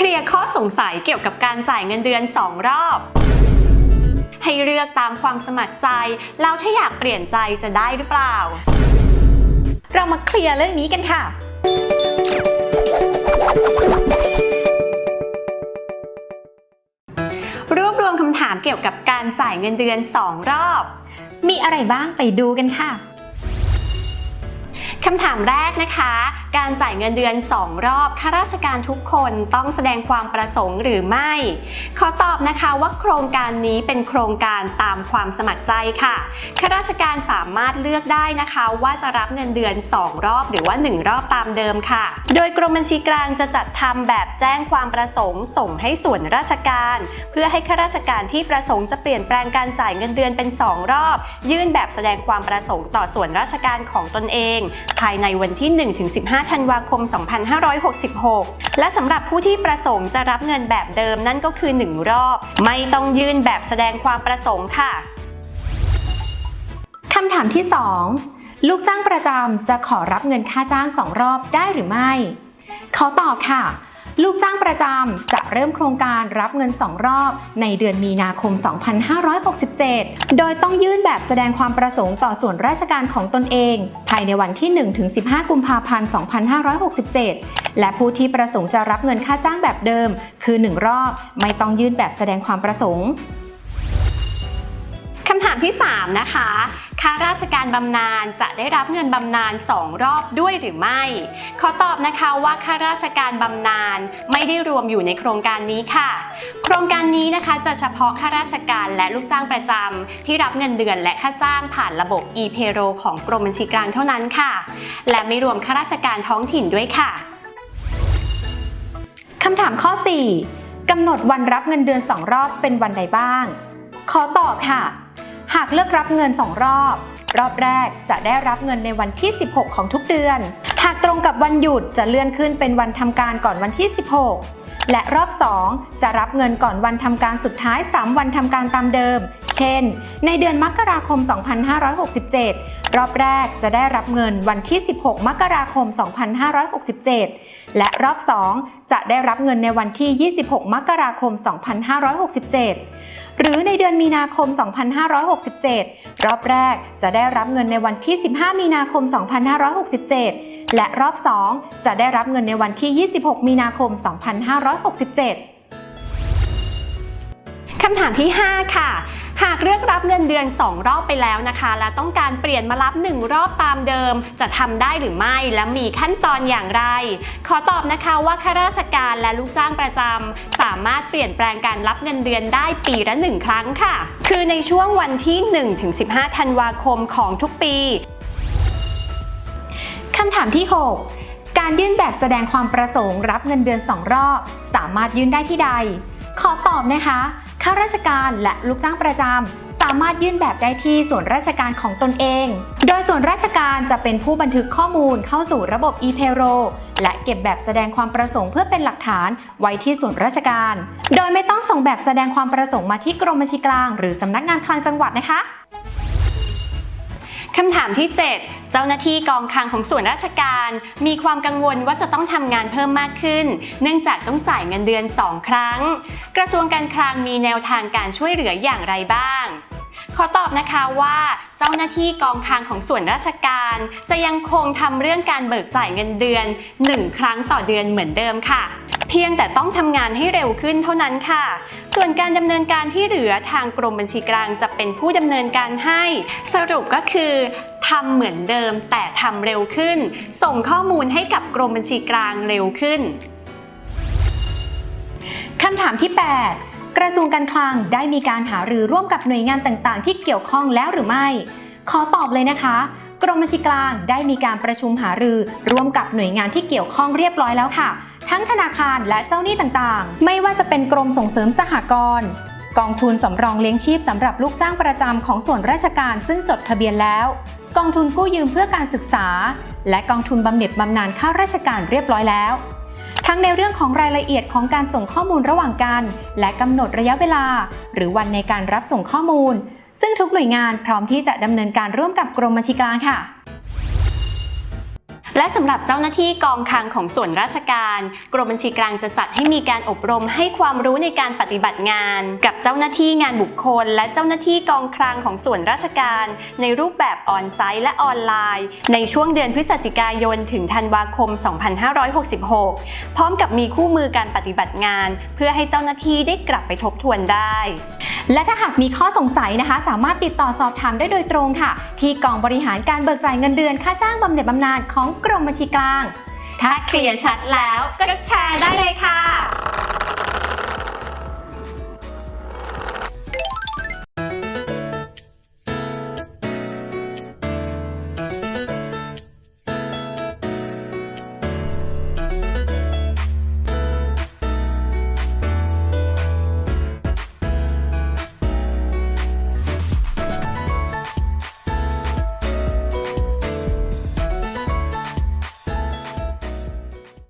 เคลียร์ข้อสงสัยเกี่ยวกับการจ่ายเงินเดือน 2 รอบ ให้เลือกตามความสมัครใจ แล้วถ้าอยากเปลี่ยนใจจะได้หรือเปล่า เรามาเคลียร์เรื่องนี้กันค่ะ รวบรวมคำถามเกี่ยวกับการจ่ายเงินเดือน 2 รอบ มีอะไรบ้างไปดูกันค่ะคำถามแรกนะคะการจ่ายเงินเดือน 2 รอบข้าราชการทุกคนต้องแสดงความประสงค์หรือไม่ ขอตอบนะคะว่าโครงการนี้เป็นโครงการตามความสมัครใจค่ะข้าราชการสามารถเลือกได้นะคะ ว่าจะรับเงินเดือน 2 รอบ หรือว่า 1 รอบตามเดิมค่ะ โดยกรมบัญชีกลางจะจัดทำแบบแจ้งความประสงค์ ส่งให้ส่วนราชการ เพื่อให้ข้าราชการที่ประสงค์จะเปลี่ยนแปลงการจ่ายเงินเดือนเป็น 2 รอบ ยื่นแบบแสดงความประสงค์ต่อส่วนราชการของตนเอง ภายในวันที่ 1-15ธันวาคม 2566 และสำหรับผู้ที่ประสงค์จะรับเงินแบบเดิมนั่นก็คือ 1 รอบ ไม่ต้องยื่นแบบแสดงความประสงค์ค่ะคำถามที่ 2 ลูกจ้างประจำจะขอรับเงินค่าจ้าง 2 รอบได้หรือไม่ ขอตอบค่ะ ลูกจ้างประจำจะเริ่มโครงการรับเงิน 2 รอบในเดือนมีนาคม 2567 โดยต้องยื่นแบบแสดงความประสงค์ต่อส่วนราชการของตนเอง ภายในวันที่ 1-15 กุมภาพันธ์ 2567 และผู้ที่ประสงค์จะรับเงินค่าจ้างแบบเดิม คือ 1 รอบ ไม่ต้องยื่นแบบแสดงความประสงค์ คำถามที่ 3 นะคะ ข้าราชการบำนาญจะได้รับเงินบำนาญ2รอบด้วยหรือไม่ ขอตอบนะคะว่าข้าราชการบำนาญไม่ได้รวมอยู่ในโครงการนี้ค่ะ โครงการนี้นะคะจะเฉพาะข้าราชการและลูกจ้างประจำที่รับเงินเดือนและค่าจ้างผ่านระบบ e-payroll ของกรมบัญชีกลางเท่านั้นค่ะ และไม่รวมข้าราชการท้องถิ่นด้วยค่ะคำถามข้อ 4กำหนดวันรับเงินเดือน 2 รอบเป็นวันใดบ้าง ขอตอบค่ะ หากเลือกรับเงิน 2 รอบ รอบแรกจะได้รับเงินในวันที่ 16 ของทุกเดือน หากตรงกับวันหยุดจะเลื่อนขึ้นเป็นวันทำการก่อนวันที่ 16 และรอบ 2 จะรับเงินก่อนวันทำการสุดท้าย 3 วันทำการตามเดิม เช่น ในเดือนมกราคม 2567 รอบแรกจะได้รับเงินวันที่ 16 มกราคม 2567 และรอบ 2 จะได้รับเงินในวันที่ 26 มกราคม 2567 หรือในเดือนมีนาคม 2567 รอบแรกจะได้รับเงินในวันที่ 15 มีนาคม 2567 และรอบ 2 จะได้รับเงินในวันที่ 26 มีนาคม 2567คำถามที่ 5 ค่ะ หากเลือกรับเงินเดือน 2 รอบไปแล้วนะคะ และต้องการเปลี่ยนมารับ 1 รอบตามเดิม จะทำได้หรือไม่และมีขั้นตอนอย่างไร ขอตอบนะคะว่าข้าราชการและลูกจ้างประจำสามารถเปลี่ยนแปลงการรับเงินเดือนได้ปีละ 1 ครั้งค่ะ คือในช่วงวันที่ 1-15 ธันวาคมของทุกปีคำถามที่ 6 การยื่นแบบแสดงความประสงค์รับเงินเดือน 2 รอบ สามารถยื่นได้ที่ใด ขอตอบนะคะ ข้าราชการและลูกจ้างประจำสามารถยื่นแบบได้ที่ส่วนราชการของตนเอง โดยส่วนราชการจะเป็นผู้บันทึกข้อมูลเข้าสู่ระบบ e-payroll และเก็บแบบแสดงความประสงค์เพื่อเป็นหลักฐานไว้ที่ส่วนราชการ โดยไม่ต้องส่งแบบแสดงความประสงค์มาที่กรมบัญชีกลาง หรือสำนักงานคลังจังหวัดนะคะ คำถามที่ 7 เจ้าหน้าที่กองคลังของส่วนราชการ มีความกังวลว่าจะต้องทำงานเพิ่มมากขึ้น เนื่องจากต้องจ่ายเงินเดือน 2 ครั้ง กระทรวงการคลังมีแนวทางการช่วยเหลืออย่างไรบ้าง ขอตอบนะคะว่าเจ้าหน้าที่กองคลังของส่วนราชการ จะยังคงทำเรื่องการเบิกจ่ายเงินเดือน 1 ครั้งต่อเดือนเหมือนเดิมค่ะ เพียงแต่ต้องทำงานให้เร็วขึ้นเท่านั้นค่ะ ส่วนการดำเนินการที่เหลือทางกรมบัญชีกลางจะเป็นผู้ดำเนินการให้ สรุปก็คือทำเหมือนเดิมแต่ทำเร็วขึ้น ส่งข้อมูลให้กับกรมบัญชีกลางเร็วขึ้นคำถามที่ 8 กระทรวงการคลังได้มีการหารือร่วมกับหน่วยงานต่างๆ ที่เกี่ยวข้องแล้วหรือไม่ ขอตอบเลยนะคะ กรมบัญชีกลางได้มีการประชุมหารือร่วมกับหน่วยงานที่เกี่ยวข้องเรียบร้อยแล้วค่ะ ทั้งธนาคารและเจ้าหนี้ต่างๆ ไม่ว่าจะเป็นกรมส่งเสริมสหกรณ์กองทุนสำรองเลี้ยงชีพสำหรับลูกจ้างประจำของส่วนราชการซึ่งจดทะเบียนแล้ว กองทุนกู้ยืมเพื่อการศึกษา และกองทุนบำเหน็จบำนาญข้าราชการเรียบร้อยแล้ว ทั้งในเรื่องของรายละเอียดของการส่งข้อมูลระหว่างกัน และกำหนดระยะเวลา หรือวันในการรับส่งข้อมูล ซึ่งทุกหน่วยงานพร้อมที่จะดำเนินการร่วมกับกรมบัญชีกลางค่ะ และสำหรับเจ้าหน้าที่กองคลังของส่วนราชการ กรมบัญชีกลางจะจัดให้มีการอบรมให้ความรู้ในการปฏิบัติงาน กับเจ้าหน้าที่งานบุคคล และเจ้าหน้าที่กองคลังของส่วนราชการ ในรูปแบบออนไซต์และออนไลน์ ในช่วงเดือนพฤศจิกายน ถึงธันวาคม 2566 พร้อมกับมีคู่มือการปฏิบัติงาน เพื่อให้เจ้าหน้าที่ได้กลับไปทบทวนได้ และถ้าหากมีข้อสงสัยนะคะ สามารถติดต่อสอบถามได้โดยตรงค่ะ ที่กองบริหารการเบิกจ่ายเงินเดือนค่าจ้างบำเหน็จบำนาญของกรมบัญชีกลาง ถ้าเคลียร์ชัดแล้วก็แชร์ได้เลยค่ะ